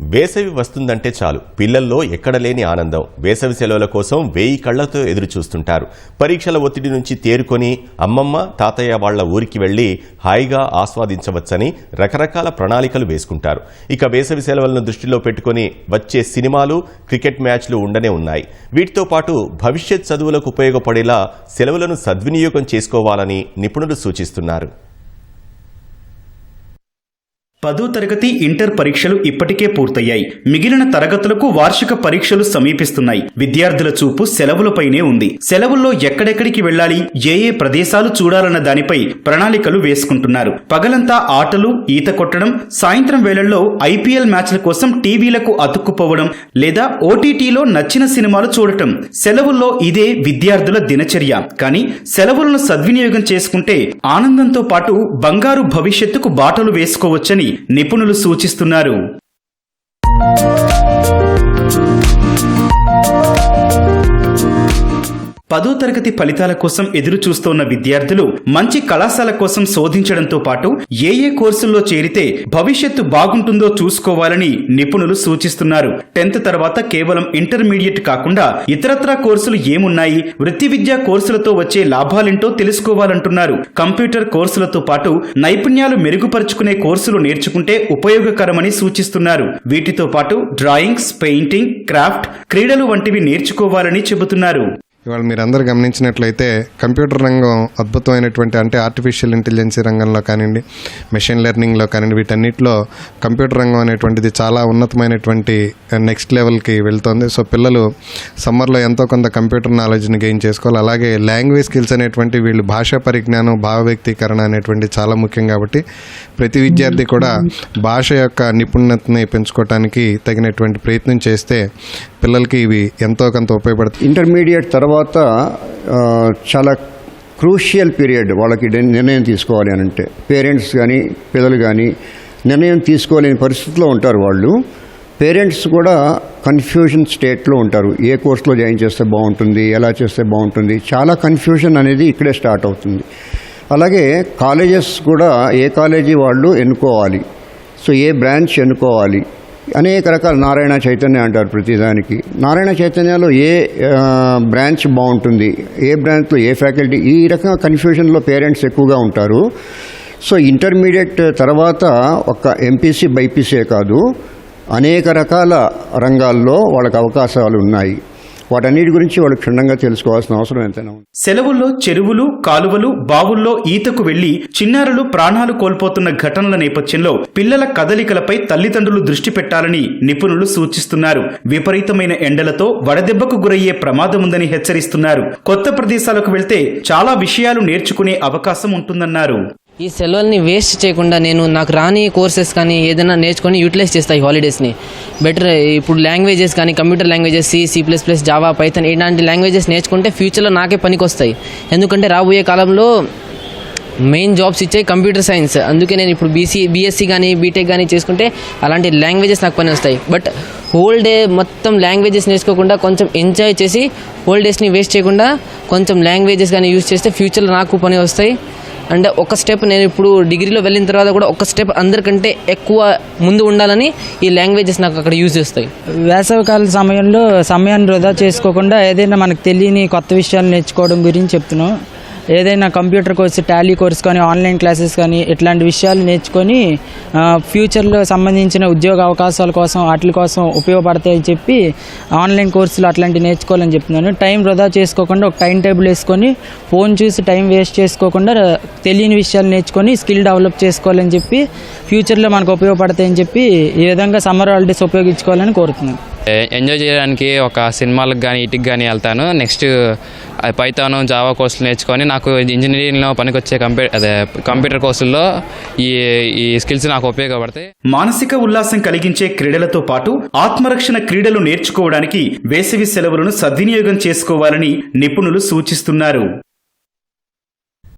వేసవి వస్తుందంటే చాలు. పిల్లల్లో ఎక్కడ లేని ఆనందం. వేసవి సెలవుల కోసం వేయి కళ్ళతో ఎదురు చూస్తుంటారు పరీక్షల ఒత్తిడి నుంచి తేరుకొని అమ్మమ్మ తాతయ్య వాళ్ళ ఊరికి వెళ్ళి హాయిగా ఆస్వాదించవచ్చని రకరకాల ప్రణాళికలు వేసుకుంటారు. ఇక వేసవి సెలవులను దృష్టిలో పెట్టుకొని వచ్చే సినిమాలు క్రికెట్ మ్యాచ్లు ఉండనే ఉన్నాయి. వీటితో పాటు భవిష్యత్ చదువులకు ఉపయోగపడేలా సెలవులను సద్వినియోగం చేసుకోవాలని నిపుణులు సూచిస్తున్నారు. పదో తరగతి ఇంటర్ పరీక్షలు ఇప్పటికే పూర్తయ్యాయి. మిగిలిన తరగతులకు వార్షిక పరీక్షలు సమీపిస్తున్నాయి. విద్యార్థుల చూపు సెలవులపైనే ఉంది. సెలవుల్లో ఎక్కడెక్కడికి వెళ్ళాలి ఏ ఏ ప్రదేశాలు చూడాలన్న దానిపై ప్రణాళికలు వేసుకుంటున్నారు. పగలంతా ఆటలు ఈత కొట్టడం సాయంత్రం వేళల్లో ఐపీఎల్ మ్యాచ్ల కోసం టీవీలకు అతుక్కుపోవడం లేదా ఓటీటీలో నచ్చిన సినిమాలు చూడటం. సెలవుల్లో ఇదే విద్యార్థుల దినచర్య. కానీ సెలవులను సద్వినియోగం చేసుకుంటే ఆనందంతో పాటు బంగారు భవిష్యత్తుకు బాటలు వేసుకోవచ్చని నిపుణులు సూచిస్తున్నారు. పదో తరగతి ఫలితాల కోసం ఎదురు చూస్తోన్న విద్యార్థులు మంచి కళాశాల కోసం శోధించడంతో పాటు ఏ ఏ కోర్సుల్లో చేరితే భవిష్యత్తు బాగుంటుందో చూసుకోవాలని నిపుణులు సూచిస్తున్నారు. టెన్త్ తర్వాత కేవలం ఇంటర్మీడియట్ కాకుండా ఇతరత్రా కోర్సులు ఏమున్నాయి వృత్తి విద్యా కోర్సులతో వచ్చే లాభాలేంటో తెలుసుకోవాలంటున్నారు. కంప్యూటర్ కోర్సులతో పాటు నైపుణ్యాలు మెరుగుపరుచుకునే కోర్సులు నేర్చుకుంటే ఉపయోగకరమని సూచిస్తున్నారు. వీటితో పాటు డ్రాయింగ్స్ పెయింటింగ్ క్రాఫ్ట్ క్రీడలు వంటివి నేర్చుకోవాలని చెబుతున్నారు. ఇవాళ మీరు అందరు గమనించినట్లయితే కంప్యూటర్ రంగం అద్భుతమైనటువంటి అంటే ఆర్టిఫిషియల్ ఇంటెలిజెన్సీ రంగంలో కానివ్వండి మెషిన్ లెర్నింగ్లో కానివ్వండి వీటన్నిటిలో కంప్యూటర్ రంగం అనేటువంటిది చాలా ఉన్నతమైనటువంటి నెక్స్ట్ లెవెల్కి వెళ్తోంది. సో పిల్లలు సమ్మర్లో ఎంతో కొంత కంప్యూటర్ నాలెడ్జ్ని గెయిన్ చేసుకోవాలి. అలాగే లాంగ్వేజ్ స్కిల్స్ అనేటువంటి వీళ్ళు భాషా పరిజ్ఞానం భావ వ్యక్తీకరణ అనేటువంటి చాలా ముఖ్యం కాబట్టి ప్రతి విద్యార్థి కూడా భాష యొక్క నిపుణతని పెంచుకోవడానికి తగినటువంటి ప్రయత్నం చేస్తే పిల్లలకి ఇవి ఎంతో కొంత ఉపయోగపడుతుంది ఇంటర్మీడియట్ తర్వాత తర్వాత చాలా క్రూషియల్ పీరియడ్ వాళ్ళకి నిర్ణయం తీసుకోవాలి అని అంటే పేరెంట్స్ కానీ పిల్లలు కానీ నిర్ణయం తీసుకోలేని పరిస్థితిలో ఉంటారు వాళ్ళు. పేరెంట్స్ కూడా కన్ఫ్యూజన్ స్టేట్లో ఉంటారు. ఏ కోర్సులో జాయిన్ చేస్తే బాగుంటుంది ఎలా చేస్తే బాగుంటుంది. చాలా కన్ఫ్యూజన్ అనేది ఇక్కడే స్టార్ట్ అవుతుంది. అలాగే కాలేజెస్ కూడా ఏ కాలేజీ వాళ్ళు ఎన్నుకోవాలి. సో ఏ బ్రాంచ్ ఎన్నుకోవాలి. అనేక రకాల నారాయణ చైతన్య అంటారు ప్రతిదానికి. నారాయణ చైతన్యలో ఏ బ్రాంచ్ బాగుంటుంది ఏ బ్రాంచ్లో ఏ ఫ్యాకల్టీ ఈ రకంగా కన్ఫ్యూజన్లో పేరెంట్స్ ఎక్కువగా ఉంటారు. సో ఇంటర్మీడియట్ తర్వాత ఒక ఎంపీసీ బైపీసీ కాదు అనేక రకాల రంగాల్లో వాళ్ళకి అవకాశాలు ఉన్నాయి. వాటన్నిటి గురించి వాళ్ళు క్షుణ్ణంగా తెలుసుకోవాల్సిన అవసరం ఎంతైనా ఉంది. సెలవుల్లో చెరువులు కాలువలు బావుల్లో ఈతకు వెళ్ళి చిన్నారులు ప్రాణాలు కోల్పోతున్న ఘటనల నేపథ్యంలో పిల్లల కదలికలపై తల్లిదండ్రులు దృష్టి పెట్టాలని నిపుణులు సూచిస్తున్నారు. విపరీతమైన ఎండలతో వడదెబ్బకు గురయ్యే ప్రమాదం ఉందని హెచ్చరిస్తున్నారు. కొత్త ప్రదేశాలకు వెళ్తే చాలా విషయాలు నేర్చుకునే అవకాశం ఉంటుందన్నారు. ఈ సెలవుల్ని వేస్ట్ చేయకుండా నేను నాకు రాని కోర్సెస్ కానీ ఏదైనా నేర్చుకొని యూటిలైజ్ చేస్తాయి హాలిడేస్ని. బెటర్ ఇప్పుడు లాంగ్వేజెస్ కానీ computer languages C C plus plus Java Python ఇలాంటి లాంగ్వేజెస్ నేర్చుకుంటే ఫ్యూచర్లో నాకే పనికొస్తాయి. ఎందుకంటే రాబోయే కాలంలో మెయిన్ జాబ్స్ ఇచ్చే కంప్యూటర్ సైన్స్. అందుకే నేను ఇప్పుడు బీసీ బీఎస్సీ కానీ బీటెక్ కానీ చేసుకుంటే అలాంటి లాంగ్వేజెస్ నాకు పని వస్తాయి. బట్ హోల్ డే మొత్తం లాంగ్వేజెస్ నేర్చుకోకుండా కొంచెం ఎంజాయ్ చేసి హోల్ డేస్ని వేస్ట్ చేయకుండా కొంచెం లాంగ్వేజెస్ కానీ యూస్ చేస్తే ఫ్యూచర్లో నాకు పని వస్తాయి. అండ్ ఒక స్టెప్ నేను ఇప్పుడు డిగ్రీలో వెళ్ళిన తర్వాత కూడా ఒక స్టెప్ అందరికంటే ఎక్కువ ముందు ఉండాలని ఈ లాంగ్వేజెస్ నాకు అక్కడ యూజ్ చేస్తాయి. వేసవికాల సమయంలో సమయాన్ని వృధా చేసుకోకుండా ఏదైనా మనకు తెలియని కొత్త విషయాలు నేర్చుకోవడం గురించి చెప్తున్నాం. ఏదైనా కంప్యూటర్ కోర్స్ టాలీ కోర్స్ కానీ ఆన్లైన్ క్లాసెస్ కానీ ఇట్లాంటి విషయాలు నేర్చుకొని ఫ్యూచర్లో సంబంధించిన ఉద్యోగ అవకాశాల కోసం వాటి కోసం ఉపయోగపడతాయని చెప్పి ఆన్లైన్ కోర్సులు అట్లాంటివి నేర్చుకోవాలని చెప్తున్నాను. టైం వృధా చేసుకోకుండా ఒక టైం టేబుల్ వేసుకొని ఫోన్ చూసి టైం వేస్ట్ చేసుకోకుండా తెలియని విషయాలు నేర్చుకొని స్కిల్ డెవలప్ చేసుకోవాలని చెప్పి ఫ్యూచర్లో మనకు ఉపయోగపడతాయని చెప్పి ఈ విధంగా సమ్మర్ హాలిడేస్ ఉపయోగించుకోవాలని కోరుతున్నాను. ఎంజాయ్ చేయడానికి ఒక సినిమాలకు కానీ ఇటుకి కానీ వెళ్తాను. నెక్స్ట్ పైతాను జావా కోర్సులు నేర్చుకొని నాకు ఇంజనీరింగ్లో పనికొచ్చే కంప్యూ అదే కంప్యూటర్ కోర్సుల్లో ఈ ఈ స్కిల్స్ నాకు ఉపయోగపడతాయి. మానసిక ఉల్లాసం కలిగించే క్రీడలతో పాటు ఆత్మరక్షణ క్రీడలు నేర్చుకోవడానికి వేసవి సెలవులను సద్వినియోగం చేసుకోవాలని నిపుణులు సూచిస్తున్నారు.